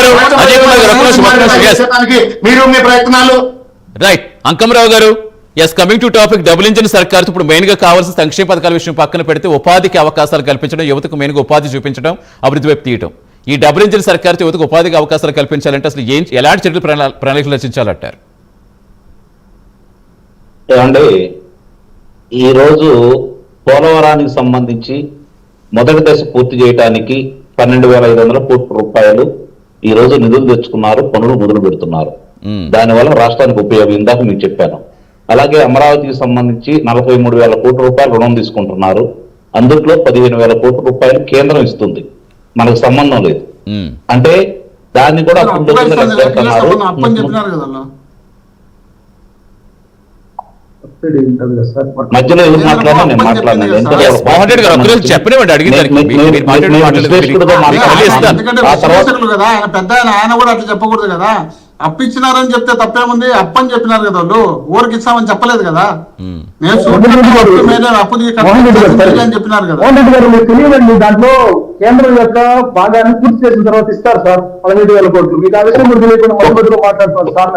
గారు అజయ్ కుమార్ గారు మీరు మీ ప్రయత్నాలు. Right Ankamarao garu yes coming to topic double engine సర్కార్ ఇప్పుడు మెయిన్గా కావాల్సిన సంక్షేమ పథకాల విషయం పక్కన పెడితే ఉపాధికి అవకాశాలు కల్పించడం యువతకు మెయిన్గా ఉపాధి చూపించడం అభివృద్ధి వైపు తీయడం ఈ డబుల్ ఇంజిన్ సర్కార్ యువతకు ఉపాధికి అవకాశాలు కల్పించాలంటే అసలు ఏం ఎలాంటి చర్యలు ప్రణా- ప్రణాళికలు రచించాలంటారు? ఏమండి ఈరోజు పోలవరానికి సంబంధించి మొదటి దశ పూర్తి చేయడానికి పన్నెండు వేల ఐదు వందల కోట్ల రూపాయలు ఈ రోజు నిధులు తెచ్చుకున్నారు పనులు మొదలు పెడుతున్నారు. మ్మ్. దానివల్ల రాష్ట్రానికి ఉపయోగం ఇందాక మీకు చెప్పాను. అలాగే అమరావతికి సంబంధించి నలభై మూడు వేల కోట్ల రూపాయలు రుణం తీసుకుంటున్నారు. అందుట్లో పదిహేను వేల కోట్ల రూపాయలు కేంద్రం ఇస్తుంది. మనకు సంబంధం లేదు. అంటే దాన్ని కూడా అప్పుడు అప్పుగా కింద ఇస్తుంది, లెక్క కిలో పెడుతున్నారు. సబ్బును అప్పని చెప్పినారు కదా వాళ్ళు. మధ్యలో మాట్లాడినా నేను మాట్లాడినాను చెప్పనివ్వండి, పెద్ద ఆయన కూడా అట్లా చెప్పకూడదు కదా. అప్పిచ్చినారని చెప్తే తప్పేముంది? అప్పని చెప్పినారు కదా వాళ్ళు. ఊరికి ఇస్తామని చెప్పలేదు కదా. నేను అప్పు అని చెప్పినారు కదా. దాంట్లో కేంద్రం యొక్క భాగాన్ని పూర్తి చేసిన తర్వాత ఇస్తారు సార్. పదహైదు వేల కోట్లు. మీకు ఆ విషయం మీరు తెలియకుండా మొదటి మొదలు మాట్లాడుతున్నారు సార్.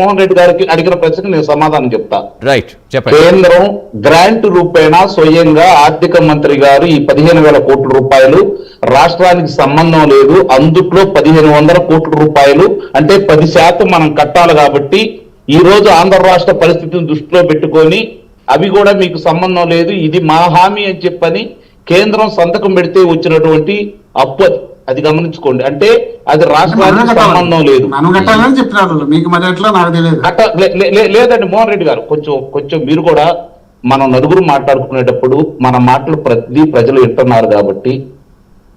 మోహన్ రెడ్డి గారికి అడిగిన ప్రశ్నకు నేను సమాధానం చెప్తా రైట్ కేంద్రం గ్రాంట్ రూపేణా స్వయంగా ఆర్థిక మంత్రి గారు ఈ పదిహేను వేల కోట్ల రూపాయలు రాష్ట్రానికి సంబంధం లేదు అందుట్లో పదిహేను వందల కోట్ల రూపాయలు అంటే పది శాతం మనం కట్టాలి కాబట్టి ఈ రోజు ఆంధ్ర రాష్ట్ర పరిస్థితిని దృష్టిలో పెట్టుకొని అవి కూడా మీకు సంబంధం లేదు. ఇది మా హామీ అని చెప్పని కేంద్రం సంతకం పెడితే వచ్చినటువంటి అప్పు అది. గమనించుకోండి. అంటే అది రాష్ట్రానికి. సంబంధం లేదు. లేదండి మోహన్ రెడ్డి గారు కొంచెం కొంచెం మీరు కూడా మనం నలుగురు మాట్లాడుకునేటప్పుడు మన మాటలు ప్రతి ప్రజలు వింటున్నారు కాబట్టి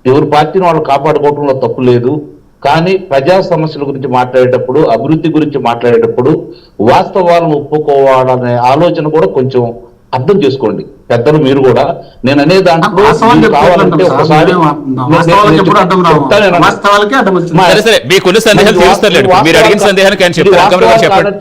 ఎవరి పార్టీని వాళ్ళు కాపాడుకోవడంలో తప్పు లేదు. కానీ ప్రజా సమస్యల గురించి మాట్లాడేటప్పుడు అభివృద్ధి గురించి మాట్లాడేటప్పుడు వాస్తవాలను ఒప్పుకోవాలనే ఆలోచన కూడా కొంచెం అర్థం చేసుకోండి. పెద్దలు మీరు కూడా. నేను అనే దాంట్లో కావాలంటే ఒకసారి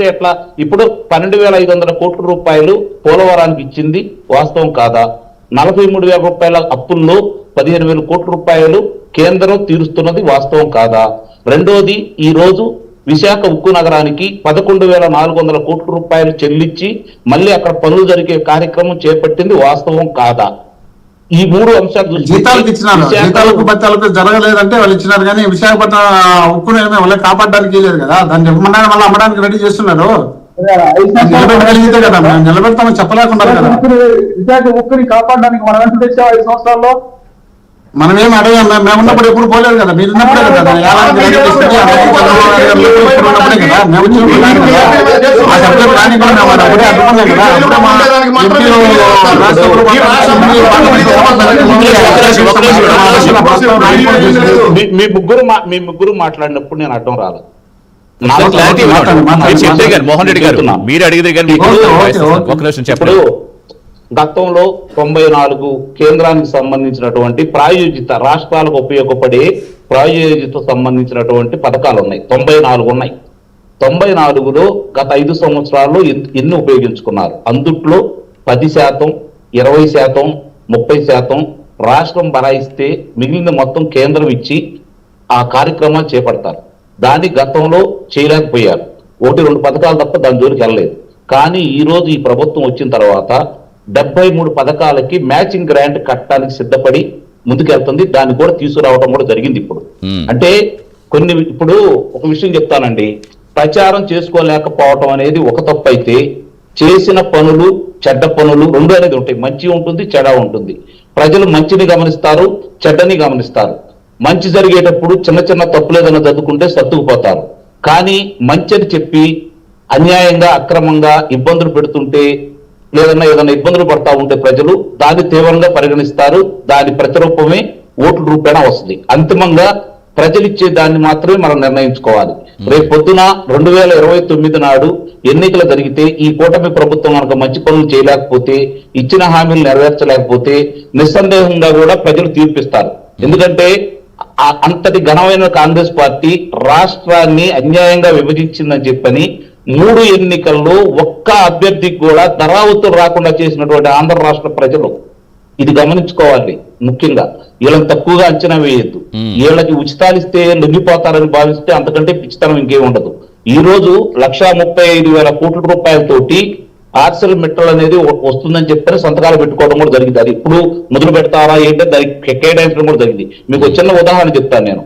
ఎట్లా? ఇప్పుడు పన్నెండు వేల ఐదు వందల కోట్ల రూపాయలు పోలవరానికి ఇచ్చింది వాస్తవం కాదా? నలభై మూడు వేల రూపాయల అప్పుల్లో పదిహేను వేల కోట్ల రూపాయలు కేంద్రం తీరుస్తున్నది వాస్తవం కాదా? రెండోది ఈ రోజు విశాఖ ఉక్కు నగరానికి పదకొండు వేల నాలుగు వందల కోట్ల రూపాయలు చెల్లించి మళ్ళీ అక్కడ పనులు జరిగే కార్యక్రమం చేపట్టింది వాస్తవం కాదా? ఈ మూడు అంశాలు జీతాలకు ఇచ్చినారు. జీతాలకు బత్తాలకు జరగలేదంటే వాళ్ళు ఇచ్చినారు కానీ విశాఖపట్నం ఉక్కును ఏమీ వాళ్ళకి కాపాడడానికి లేదు కదా? దాన్ని ఇవ్వమన్నా మళ్ళీ అమ్మడానికి రెడీ చేస్తున్నారు. ఐదు సంవత్సరాలు నిలబెట్టగలిగితే కదా? నిలబెడతామని కదా? ఉక్కుని- విశాఖ ఉక్కుని కాపాడడానికి మనం ఎంత తెచ్చాం ఐదు సంవత్సరాల్లో. మనం ఏం అడగాం మేము ఉన్నప్పుడు ఎప్పుడు పోలేదు కదా మీరు ఉన్నప్పుడే కదా మా ముగ్గురు మా- ముగ్గురు మాట్లాడినప్పుడు నేను అడ్డం రాలేదు. కానీ మోహన్ రెడ్డి గారు. మీరు అడిగితే కానీ. ఒక నిమిషం చెప్పండి. గతంలో తొంభై నాలుగు కేంద్రానికి సంబంధించినటువంటి ప్రాయోజిత రాష్ట్రాలకు ఉపయోగపడే ప్రాయోజిత సంబంధించినటువంటి పథకాలు ఉన్నాయి. తొంభై నాలుగు ఉన్నాయి. తొంభై నాలుగులో గత ఐదు సంవత్సరాల్లో ఎన్ని ఉపయోగించుకున్నారు? అందుట్లో పది శాతం ఇరవై శాతం ముప్పై శాతం రాష్ట్రం బరాయిస్తే మిగిలిన మొత్తం కేంద్రం ఇచ్చి ఆ కార్యక్రమాన్ని చేపడతారు. దాన్ని గతంలో చేయలేకపోయారు. ఒకటి రెండు పథకాలు తప్ప దాని జోలికి వెళ్ళలేదు. కానీ ఈరోజు ఈ ప్రభుత్వం వచ్చిన తర్వాత డెబ్బై మూడు పథకాలకి మ్యాచింగ్ గ్రాంట్ కట్టడానికి సిద్ధపడి ముందుకెళ్తుంది. దాన్ని కూడా తీసుకురావడం కూడా జరిగింది ఇప్పుడు. అంటే కొన్ని ఇప్పుడు ఒక విషయం చెప్తానండి. ప్రచారం చేసుకోలేకపోవటం అనేది ఒక తప్పు అయితే చేసిన పనులు చెడ్డ పనులు రెండు అనేది ఉంటాయి. మంచి ఉంటుంది చెడ ఉంటుంది. ప్రజలు మంచిని గమనిస్తారు చెడ్డని గమనిస్తారు. మంచి జరిగేటప్పుడు చిన్న చిన్న తప్పులు ఏదైనా చదువుకుంటే సర్దుకుపోతారు. కానీ మంచి అని చెప్పి అన్యాయంగా అక్రమంగా ఇబ్బందులు పెడుతుంటే లేదన్నా ఏదైనా ఇబ్బందులు పడతా ఉంటే ప్రజలు దాన్ని తీవ్రంగా పరిగణిస్తారు. దాని ప్రతిరూపమే ఓట్ల రూపేణా వస్తుంది. అంతిమంగా ప్రజలు ఇచ్చే దాన్ని మాత్రమే మనం నిర్ణయించుకోవాలి. రేపు పొద్దున రెండు వేల ఇరవై తొమ్మిది నాడు ఎన్నికలు జరిగితే ఈ కూటమి ప్రభుత్వం కనుక మంచి పనులు చేయలేకపోతే ఇచ్చిన హామీలు నెరవేర్చలేకపోతే నిస్సందేహంగా కూడా ప్రజలు తీర్పిస్తారు. ఎందుకంటే అంతటి ఘనమైన కాంగ్రెస్ పార్టీ రాష్ట్రాన్ని అన్యాయంగా విభజించిందని చెప్పని మూడు ఎన్నికల్లో ఒక్క అభ్యర్థికి కూడా ధరావతులు రాకుండా చేసినటువంటి ఆంధ్ర రాష్ట్ర ప్రజలు. ఇది గమనించుకోవాలి ముఖ్యంగా. వీళ్ళని తక్కువగా అంచనా వేయద్దు. వీళ్ళకి ఉచితాలు ఇస్తే లొంగిపోతారని భావిస్తే అంతకంటే పిచ్చితనం ఇంకేం ఉండదు. ఈ రోజు లక్షా ముప్పై ఐదు వేల కోట్ల రూపాయలతోటి ఆర్సెల్ మెట్రల్ అనేది వస్తుందని చెప్పని సంతకాలు పెట్టుకోవడం కూడా జరిగింది. అది ఇప్పుడు మొదలు పెడతారా ఏంటంటే దానికి కేటాయించడం కూడా జరిగింది. మీకు చిన్న ఉదాహరణ చెప్తాను నేను.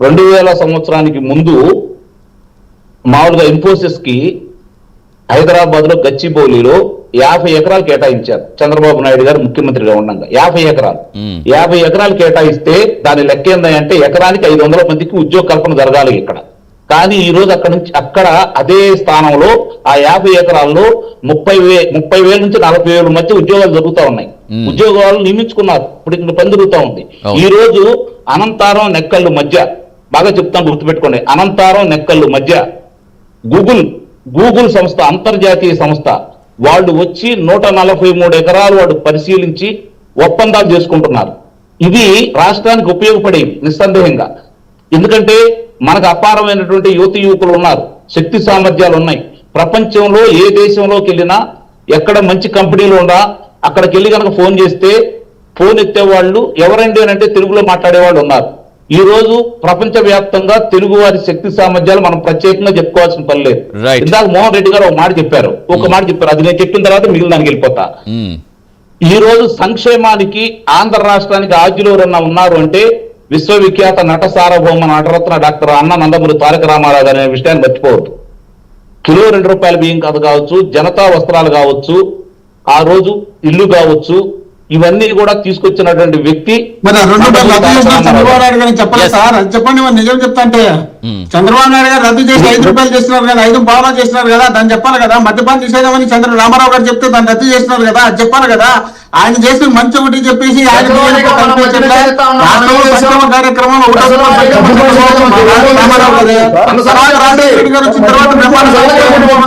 రెండు వేల సంవత్సరానికి ముందు మామూలుగా ఇన్ఫోసిస్కి హైదరాబాద్లో గచ్చిబౌలిలో యాభై ఎకరాలు కేటాయించారు. చంద్రబాబు నాయుడు గారు ముఖ్యమంత్రిగా ఉండగా. యాభై ఎకరాలు. యాభై ఎకరాలు కేటాయిస్తే దాని లెక్క ఏందంటే ఎకరానికి ఐదు వందల మందికి ఉద్యోగ కల్పన జరగాలి ఇక్కడ. కానీ ఈ రోజు అక్కడ నుంచి అక్కడ అదే స్థానంలో ఆ యాభై ఎకరాల్లో ముప్పై వే ముప్పై వేల నుంచి నలభై వేల మధ్య ఉద్యోగాలు జరుగుతూ ఉన్నాయి. ఉద్యోగాలు నియమించుకున్నారు. ఇప్పుడు ఇక్కడ పని జరుగుతూ ఉంది. ఈ రోజు అనంతారం నెక్కళ్ళు మధ్య బాగా చెప్తాను గుర్తుపెట్టుకోండి. అనంతారం నెక్కళ్ళు మధ్య గూగుల్ గూగుల్ సంస్థ అంతర్జాతీయ సంస్థ వాళ్ళు వచ్చి నూట నలభై మూడు ఎకరాలు వాడు పరిశీలించి ఒప్పందాలు చేసుకుంటున్నారు. ఇది రాష్ట్రానికి ఉపయోగపడే నిస్సందేహంగా. ఎందుకంటే మనకు అపారమైనటువంటి యువతి యువకులు ఉన్నారు శక్తి సామర్థ్యాలు ఉన్నాయి. ప్రపంచంలో ఏ దేశంలోకి వెళ్ళినా ఎక్కడ మంచి కంపెనీలు ఉన్నా అక్కడికి వెళ్ళి కనుక ఫోన్ చేస్తే ఫోన్ ఎత్తే వాళ్ళు ఎవరండి అని అంటే తెలుగులో మాట్లాడే వాళ్ళు ఉన్నారు. ఈ రోజు ప్రపంచ వ్యాప్తంగా తెలుగు వారి శక్తి సామర్థ్యాలు మనం ప్రత్యేకంగా చెప్పుకోవాల్సిన పని లేదు. ఇందాక మోహన్ రెడ్డి గారు ఒక మాట చెప్పారు. ఒక మాట చెప్పారు. అది నేను చెప్పిన తర్వాత మిగిలిన దానికి వెళ్ళిపోతా. మ్మ్. ఈ రోజు సంక్షేమానికి ఆంధ్ర రాష్ట్రానికి ఆద్యులు ఎవరన్నా ఉన్నారు అంటే విశ్వవిఖ్యాత నట సార్వభౌమ నటరత్న డాక్టర్ అన్న నందమూరి తారక రామారావు అనే విషయాన్ని మర్చిపోవద్దు. కిలో రెండు రూపాయల బియ్యం కాదు కావచ్చు జనతా వస్త్రాలు కావచ్చు ఆ రోజు ఇల్లు కావచ్చు ఇవన్నీ కూడా తీసుకొచ్చినటువంటి వ్యక్తి మరి ఆ రెండు రూపాయలు రద్దు చేసిన చంద్రబాబు నాయుడు గారు చెప్పలేదు. సార్ అది చెప్పండి మరి నిజం చెప్తా అంటే Hmm. చంద్రబాబు నాయుడు గారు రద్దు చేసి ఐదు రూపాయలు చేస్తున్నారు కదా ఐదు బాగా చేస్తున్నారు కదా దాన్ని చెప్పాలి కదా మద్యపాన్ నిషేధమని చంద్ర రామారావు గారు చెప్తే దాన్ని రద్దు చేస్తున్నారు కదా అది చెప్పాలి కదా ఆయన చేసిన మంచి ఒకటి చెప్పేసి ఆయన కార్యక్రమాలు రామారావు గారు వచ్చిన తర్వాత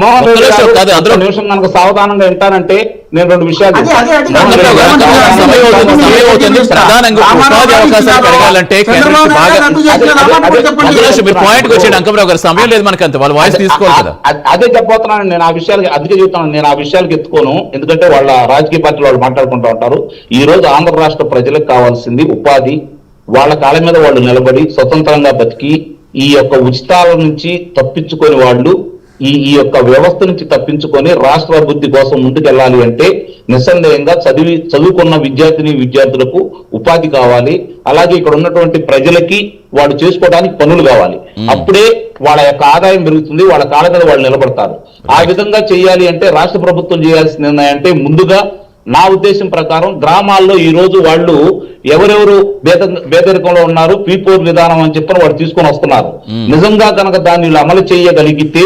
మోహన్ నిమిషం, కనుక సావధానంగా వింటానంటే నేను రెండు విషయాలు సమయం లేదు మనకి అంత వాళ్ళు వాయిస్ తీసుకోవాలి కదా. అదే చెప్పబోతున్నాను. నేను ఆ విషయాలకి అందుకే చెప్తున్నాను. నేను ఆ విషయాలకి ఎత్తుకోను. ఎందుకంటే వాళ్ళ రాజకీయ పార్టీలు వాళ్ళు మాట్లాడుకుంటూ ఉంటారు. ఈ రోజు ఆంధ్ర రాష్ట్ర ప్రజలకు కావాల్సింది ఉపాధి. వాళ్ళ కాళ్ళ మీద వాళ్ళు నిలబడి స్వతంత్రంగా బతికి ఈ యొక్క ఉచితాల నుంచి తప్పించుకొని వాళ్ళు ఈ ఈ యొక్క వ్యవస్థ నుంచి తప్పించుకొని రాష్ట్ర అభివృద్ధి కోసం ముందుకెళ్ళాలి అంటే నిస్సందేహంగా చదివి చదువుకున్న విద్యార్థిని విద్యార్థులకు ఉపాధి కావాలి. అలాగే ఇక్కడ ఉన్నటువంటి ప్రజలకి వాళ్ళు చేసుకోవడానికి పనులు కావాలి. అప్పుడే వాళ్ళ యొక్క ఆదాయం పెరుగుతుంది వాళ్ళ కాళ్ళ మీద వాళ్ళు నిలబడతారు. ఆ విధంగా చేయాలి అంటే రాష్ట్ర ప్రభుత్వం చేయాల్సింది ఏంటంటే ముందుగా నా ఉద్దేశం ప్రకారం గ్రామాల్లో ఈ రోజు వాళ్ళు ఎవరెవరు పేద పేదరికంలో ఉన్నారు పీపోర్ విధానం అని చెప్పని వాళ్ళు తీసుకొని వస్తున్నారు. నిజంగా కనుక దాన్ని అమలు చేయగలిగితే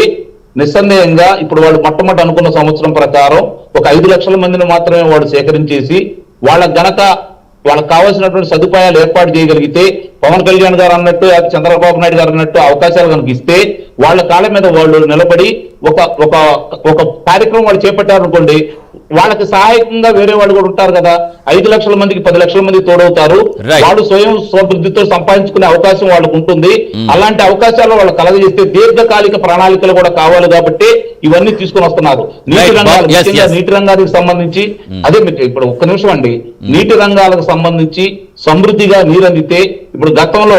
నిస్సందేహంగా ఇప్పుడు వాళ్ళు మొట్టమొదటి అనుకున్న సంవత్సరం ప్రకారం ఒక ఐదు లక్షల మందిని మాత్రమే వాడు సేకరించేసి వాళ్ళ గనక వాళ్ళకి కావాల్సినటువంటి సదుపాయాలు ఏర్పాటు చేయగలిగితే పవన్ కళ్యాణ్ గారు అన్నట్టు అది చంద్రబాబు నాయుడు గారు అన్నట్టు అవకాశాలు కనుక ఇస్తే వాళ్ళ కాళ్ళ మీద వాళ్ళు నిలబడి ఒక ఒక ఒక కార్యక్రమం వాళ్ళు చేపట్టారు అనుకోండి వాళ్ళకి సహాయకంగా వేరే వాళ్ళు కూడా ఉంటారు కదా. ఐదు లక్షల మందికి పది లక్షల మంది తోడవుతారు. వాళ్ళు స్వయం స్వబుద్ధితో సంపాదించుకునే అవకాశం వాళ్ళకు ఉంటుంది. అలాంటి అవకాశాలు వాళ్ళు కలగజేస్తే దీర్ఘకాలిక ప్రణాళికలు కూడా కావాలి కాబట్టి ఇవన్నీ తీసుకొని వస్తున్నారు. నీటి. రంగాలు. నీటి రంగానికి సంబంధించి అదే మీకు ఇప్పుడు ఒక్క నిమిషం అండి. నీటి రంగాలకు సంబంధించి సమృద్ధిగా నీరు అందితే ఇప్పుడు గతంలో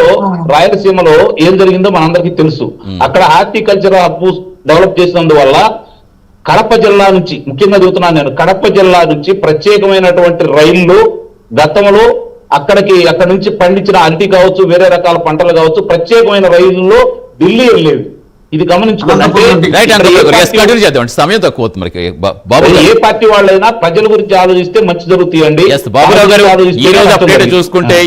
రాయలసీమలో ఏం జరిగిందో మనందరికీ తెలుసు. అక్కడ హార్టికల్చర్ హబ్ డెవలప్ చేసినందువల్ల కడప జిల్లా నుంచి ముఖ్యంగా చెబుతున్నాను నేను కడప జిల్లా నుంచి ప్రత్యేకమైనటువంటి రైళ్ళు గతంలో అక్కడికి అక్కడ నుంచి పండించిన అరటి కావచ్చు వేరే రకాల పంటలు కావచ్చు ప్రత్యేకమైన రైళ్ళలో ఢిల్లీ వెళ్ళేవి. ఇది గమనించుకోండి. సమయం తక్కువ బాబు ఏ పార్టీ వాళ్ళైనా ప్రజల గురించి ఆలోచిస్తే మంచి జరుగుతాయండి. బాబురావు గారు. చూసుకుంటే